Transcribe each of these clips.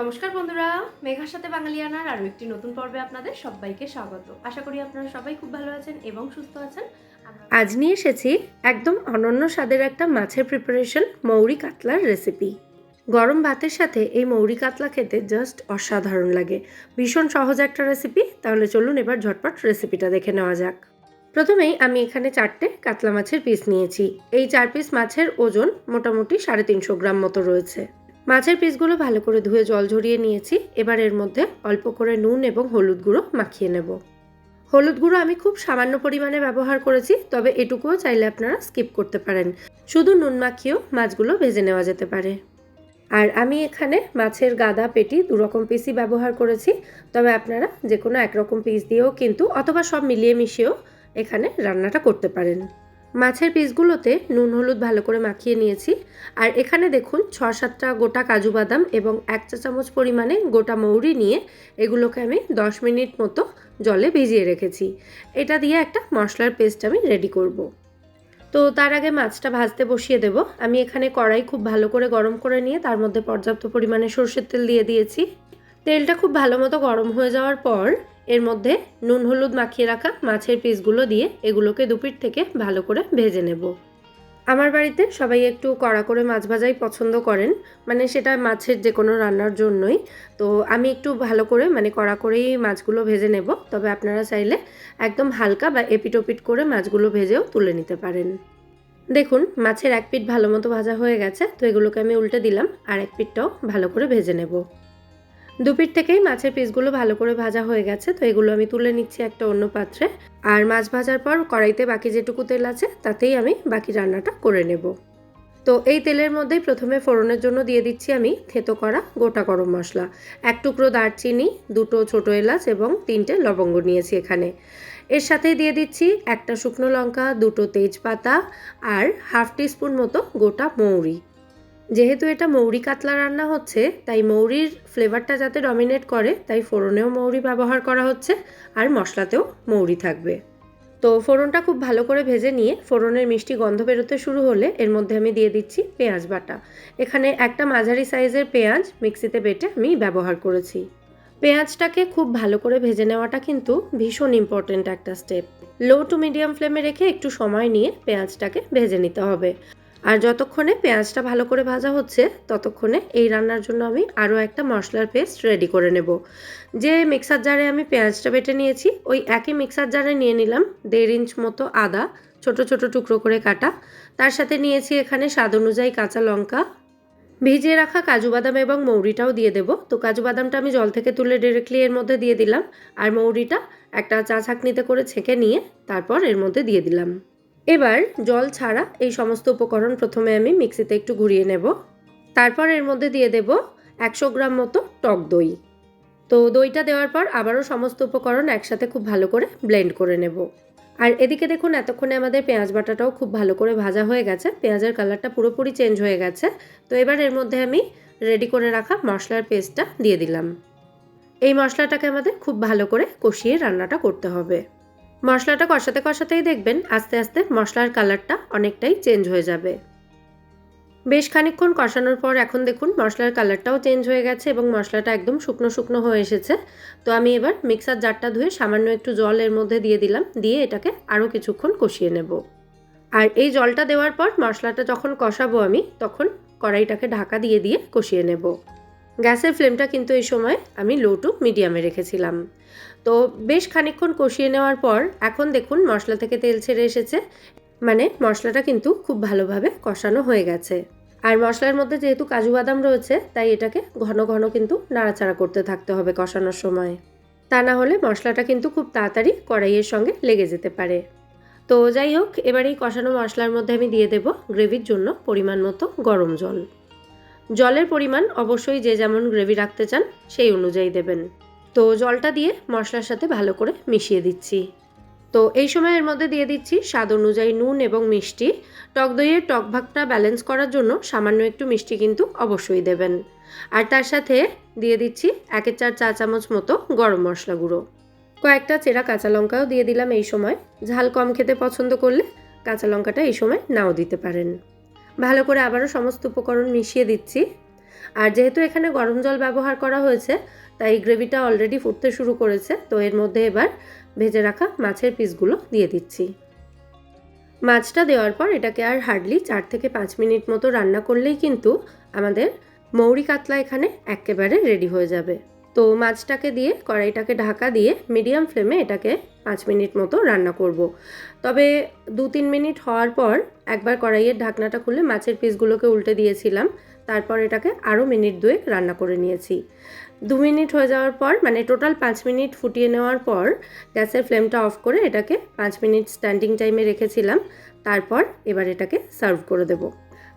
নমস্কার বন্ধুরা, মেঘার সাথে বাঙালিয়ানার আরও একটি নতুন পর্বে আপনাদের সবাইকে স্বাগত। আশা করি আপনারা সবাই খুব ভালো আছেন এবং সুস্থ আছেন। আজ নিয়ে এসেছি একদম অনন্য স্বাদের একটা মাছের প্রিপারেশন মৌরি কাতলার রেসিপি গরম ভাতের সাথে এই মৌরি কাতলা খেতে জাস্ট অসাধারণ লাগে। ভীষণ সহজ একটা রেসিপি তাহলে চলুন এবার ঝটপট রেসিপিটা দেখে নেওয়া যাক। প্রথমেই আমি এখানে চারটে কাতলা মাছের পিস নিয়েছি। এই চার পিস মাছের ওজন মোটামুটি সাড়ে তিনশো গ্রাম মতো রয়েছে। মাছের পিসগুলো ভালো করে ধুয়ে জল ঝরিয়ে নিয়েছি। এবার এর মধ্যে অল্প করে নুন এবং হলুদ গুঁড়ো মাখিয়ে নেব। হলুদ গুঁড়ো আমি খুব সামান্য পরিমাণে ব্যবহার করেছি, তবে এটুকুও চাইলে আপনারা স্কিপ করতে পারেন। শুধু নুন মাখিয়েও মাছগুলো ভেজে নেওয়া যেতে পারে। আর আমি এখানে মাছের গাদা পেটি দুরকম পিসই ব্যবহার করেছি, তবে আপনারা যে কোনো একরকম পিস দিয়েও কিন্তু অথবা সব মিলিয়ে মিশিয়েও এখানে রান্নাটা করতে পারেন। মাছের পিসগুলোতে নুন, হলুদ ভালো করে মাখিয়ে নিয়েছি। আর এখানে দেখুন ছ সাতটা গোটা কাজু বাদাম এবং এক চা চামচ পরিমাণে গোটা মৌরি নিয়ে এগুলোকে আমি দশ মিনিট মতো জলে ভিজিয়ে রেখেছি। এটা দিয়ে একটা মশলার পেস্ট আমি রেডি করব। তো তার আগে মাছটা ভাজতে বসিয়ে দেব। আমি এখানে কড়াই খুব ভালো করে গরম করে নিয়ে তার মধ্যে পর্যাপ্ত পরিমাণে সর্ষের তেল দিয়ে দিয়েছি। তেলটা খুব ভালো মতো গরম হয়ে যাওয়ার পর এর মধ্যে নুন হলুদ মাখিয়ে রাখা মাছের পিসগুলো দিয়ে এগুলোকে দুপিট থেকে ভালো করে ভেজে নেব। আমার বাড়িতে সবাই একটু কড়া করে মাছ ভাজাই পছন্দ করেন মানে সেটা মাছের যে কোনো রান্নার জন্যই। তো আমি একটু ভালো করে মানে কড়া করেই মাছগুলো ভেজে নেব, তবে আপনারা চাইলে একদম হালকা বা এপিটোপিট করে মাছগুলো ভেজেও তুলে নিতে পারেন। দেখুন, মাছের এক পিঠ ভালো মতো ভাজা হয়ে গেছে, তো এগুলোকে আমি উল্টে দিলাম, আর এক পিঠটাও ভালো করে ভেজে নেব। দুপিট থেকেই মাছের পিসগুলো ভালো করে ভাজা হয়ে গেছে, তো এগুলো আমি তুলে নিচ্ছি একটা অন্য পাত্রে। আর মাছ ভাজার পর কড়াইতে বাকি যেটুকু তেল আছে, তাতেই আমি বাকি রান্নাটা করে নেব। তো এই তেলের মধ্যেই প্রথমে ফোড়নের জন্য দিয়ে দিচ্ছি আমি থেতো করা গোটা গরম মশলা। এক টুকরো দারচিনি, দুটো ছোটো এলাচ এবং তিনটে লবঙ্গ নিয়েছি এখানে। এর সাথেই দিয়ে দিচ্ছি একটা শুকনো লঙ্কা, দুটো তেজপাতা আর হাফ টিস্পুন মতো গোটা মৌরি। যেহেতু এটা মৌরি কাতলা রান্না হচ্ছে, তাই মৌরির ফ্লেভারটা যাতে ডমিনেট করে, তাই ফোড়নেও মৌরি ব্যবহার করা হচ্ছে, আর মশলাতেও মৌরি থাকবে। তো ফোড়নটা খুব ভালো করে ভেজে নিয়ে ফোড়নের মিষ্টি গন্ধ বেরোতে শুরু হলে এর মধ্যে আমি দিয়ে দিচ্ছি পেঁয়াজ বাটা। এখানে একটা মাঝারি সাইজের পেঁয়াজ মিক্সিতে বেটে আমি ব্যবহার করেছি। পেঁয়াজটাকে খুব ভালো করে ভেজে নেওয়াটা কিন্তু ভীষণ ইম্পর্টেন্ট একটা স্টেপ লো টু মিডিয়াম ফ্লেমে রেখে একটু সময় নিয়ে পেঁয়াজটাকে ভেজে নিতে হবে। আর যতক্ষণে পেঁয়াজটা ভালো করে ভাজা হচ্ছে, ততক্ষণে এই রান্নার জন্য আমি আরও একটা মশলার পেস্ট রেডি করে নেব। যে মিক্সার জারে আমি পেঁয়াজটা বেটে নিয়েছি, ওই একই মিক্সার জারে নিয়ে নিলাম দেড় ইঞ্চ মতো আদা, ছোট ছোট টুকরো করে কাটা। তার সাথে নিয়েছি এখানে স্বাদ অনুযায়ী কাঁচা লঙ্কা। ভিজিয়ে রাখা কাজু বাদাম এবং মৌরিটাও দিয়ে দেব। তো কাজু বাদামটা আমি জল থেকে তুলে ডিরেক্টলি এর মধ্যে দিয়ে দিলাম। আর মৌরিটা একটা চা ছাঁকনিতে করে ছেঁকে নিয়ে তারপর এর মধ্যে দিয়ে দিলাম। এবার জল ছাড়া এই সমস্ত উপকরণ প্রথমে আমি মিক্সিতে একটু ঘুরিয়ে নেব। তারপর এর মধ্যে দিয়ে দেব একশো গ্রাম মতো টক দই। তো দইটা দেওয়ার পর আবারও সমস্ত উপকরণ একসাথে খুব ভালো করে ব্লেন্ড করে নেব। আর এদিকে দেখুন, এতক্ষণে আমাদের পেঁয়াজ বাটাটাও খুব ভালো করে ভাজা হয়ে গেছে। পেঁয়াজের কালারটা পুরোপুরি চেঞ্জ হয়ে গেছে। তো এবার এর মধ্যে আমি রেডি করে রাখা মশলার পেস্টটা দিয়ে দিলাম। এই মশলাটাকে আমাদের খুব ভালো করে কষিয়ে রান্নাটা করতে হবে। মশলাটা কষাতে কষাতেই দেখবেন আস্তে আস্তে মশলার কালারটা অনেকটাই চেঞ্জ হয়ে যাবে। বেশ খানিকক্ষণ কষানোর পর এখন দেখুন মশলার কালারটাও চেঞ্জ হয়ে গেছে এবং মশলাটা একদম শুকনো শুকনো হয়ে এসেছে। তো আমি এবার মিক্সার জারটা ধুয়ে সামান্য একটু জল এর মধ্যে দিয়ে দিলাম, দিয়ে এটাকে আরও কিছুক্ষণ কষিয়ে নেব। আর এই জলটা দেওয়ার পর মশলাটা যখন কষাবো আমি, তখন কড়াইটাকে ঢাকা দিয়ে দিয়ে কষিয়ে নেব। গ্যাসের ফ্লেমটা কিন্তু এই সময় আমি লো টু মিডিয়ামে রেখেছিলাম। তো বেশ খানিকক্ষণ কষিয়ে নেওয়ার পর এখন দেখুন মশলা থেকে তেল ছেড়ে এসেছে। মানে মশলাটা কিন্তু খুব ভালোভাবে কষানো হয়ে গেছে। আর মশলার মধ্যে যেহেতু কাজু বাদাম রয়েছে, তাই এটাকে ঘন ঘন কিন্তু নাড়াচাড়া করতে থাকতে হবে কষানোর সময়। তা না হলে মশলাটা কিন্তু খুব তাড়াতাড়ি কড়াইয়ের সঙ্গে লেগে যেতে পারে। তো যাই হোক, এবার এই কষানো মশলার মধ্যে আমি দিয়ে দেব গ্রেভির জন্য পরিমাণ মতো গরম জল। জলের পরিমাণ অবশ্যই যে যেমন গ্রেভি রাখতে চান, সেই অনুযায়ী দেবেন। তো জলটা দিয়ে মশলার সাথে ভালো করে মিশিয়ে দিচ্ছি। তো এই সময় এর মধ্যে দিয়ে দিচ্ছি স্বাদ অনুযায়ী নুন এবং মিষ্টি। টক দইয়ের টক ভাগটা ব্যালেন্স করার জন্য সামান্য একটু মিষ্টি কিন্তু অবশ্যই দেবেন। আর তার সাথে দিয়ে দিচ্ছি একের চার চা চামচ মতো গরম মশলা গুঁড়ো। কয়েকটা চেরা কাঁচা লঙ্কাও দিয়ে দিলাম এই সময়। ঝাল কম খেতে পছন্দ করলে কাঁচা লঙ্কাটা এই সময় নাও দিতে পারেন। ভালো করে আবারও সমস্ত উপকরণ মিশিয়ে দিচ্ছি। আর যেহেতু এখানে গরম জল ব্যবহার করা হয়েছে, তাই গ্রেভিটা অলরেডি ফুটতে শুরু করেছে, তো এর মধ্যে এবার ভেজে রাখা মাছের পিসগুলো দিয়ে দিচ্ছি। মাছটা দেওয়ার পর এটাকে আর হার্ডলি চার থেকে পাঁচ মিনিট মতো রান্না করলেই কিন্তু আমাদের মৌরি কাতলা এখানে একেবারে রেডি হয়ে যাবে। তো মাছটাকে দিয়ে, কড়াইটাকে ঢাকা দিয়ে মিডিয়াম ফ্লেমে এটাকে পাঁচ মিনিট মতো রান্না করব। তবে দু তিন মিনিট হওয়ার পর একবার কড়াইয়ের ঢাকনাটা খুলে মাছের পিসগুলোকে উল্টে দিয়েছিলাম। তারপর এটাকে আরও মিনিট দুয়েক রান্না করে নিয়েছি। দু মিনিট হয়ে যাওয়ার পর মানে টোটাল পাঁচ মিনিট ফুটিয়ে নেওয়ার পর গ্যাসের ফ্লেমটা অফ করে এটাকে পাঁচ মিনিট স্ট্যান্ডিং টাইমে রেখেছিলাম। তারপর এবার এটাকে সার্ভ করে দেব।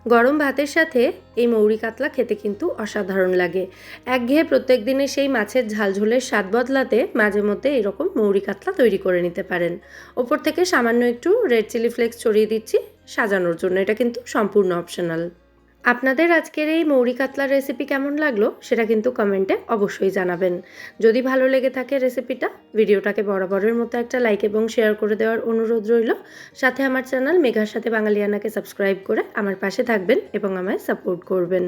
গরম ভাতের সাথে এই মৌরি কাতলা খেতে কিন্তু অসাধারণ লাগে। একঘেয়ে প্রত্যেক দিনে সেই মাছের ঝালঝোলের স্বাদ বদলাতে মাঝে মধ্যে এরকম মৌরি কাতলা তৈরি করে নিতে পারেন। ওপর থেকে সামান্য একটু রেড চিলি ফ্লেক্স ছড়িয়ে দিচ্ছি, সাজানোর জন্য। এটা কিন্তু সম্পূর্ণ অপশনাল আপনাদের আজকের এই মৌরি কাতলার রেসিপি কেমন লাগল সেটা কিন্তু কমেন্টে অবশ্যই জানাবেন। যদি ভালো লেগে থাকে রেসিপিটা ভিডিওটাকে বরাবরের মতো একটা লাইক এবং শেয়ার করে দেওয়ার অনুরোধ রইল। সাথে আমার চ্যানেল মেঘার সাথে বাঙালিয়ানাকে সাবস্ক্রাইব করে আমার পাশে থাকবেন এবং আমায় সাপোর্ট করবেন।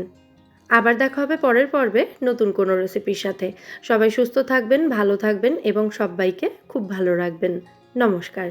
আবার দেখা হবে পরের পর্বে নতুন কোনো রেসিপির সাথে। সবাই সুস্থ থাকবেন, ভালো থাকবেন এবং সবাইকে খুব ভালো রাখবেন। নমস্কার।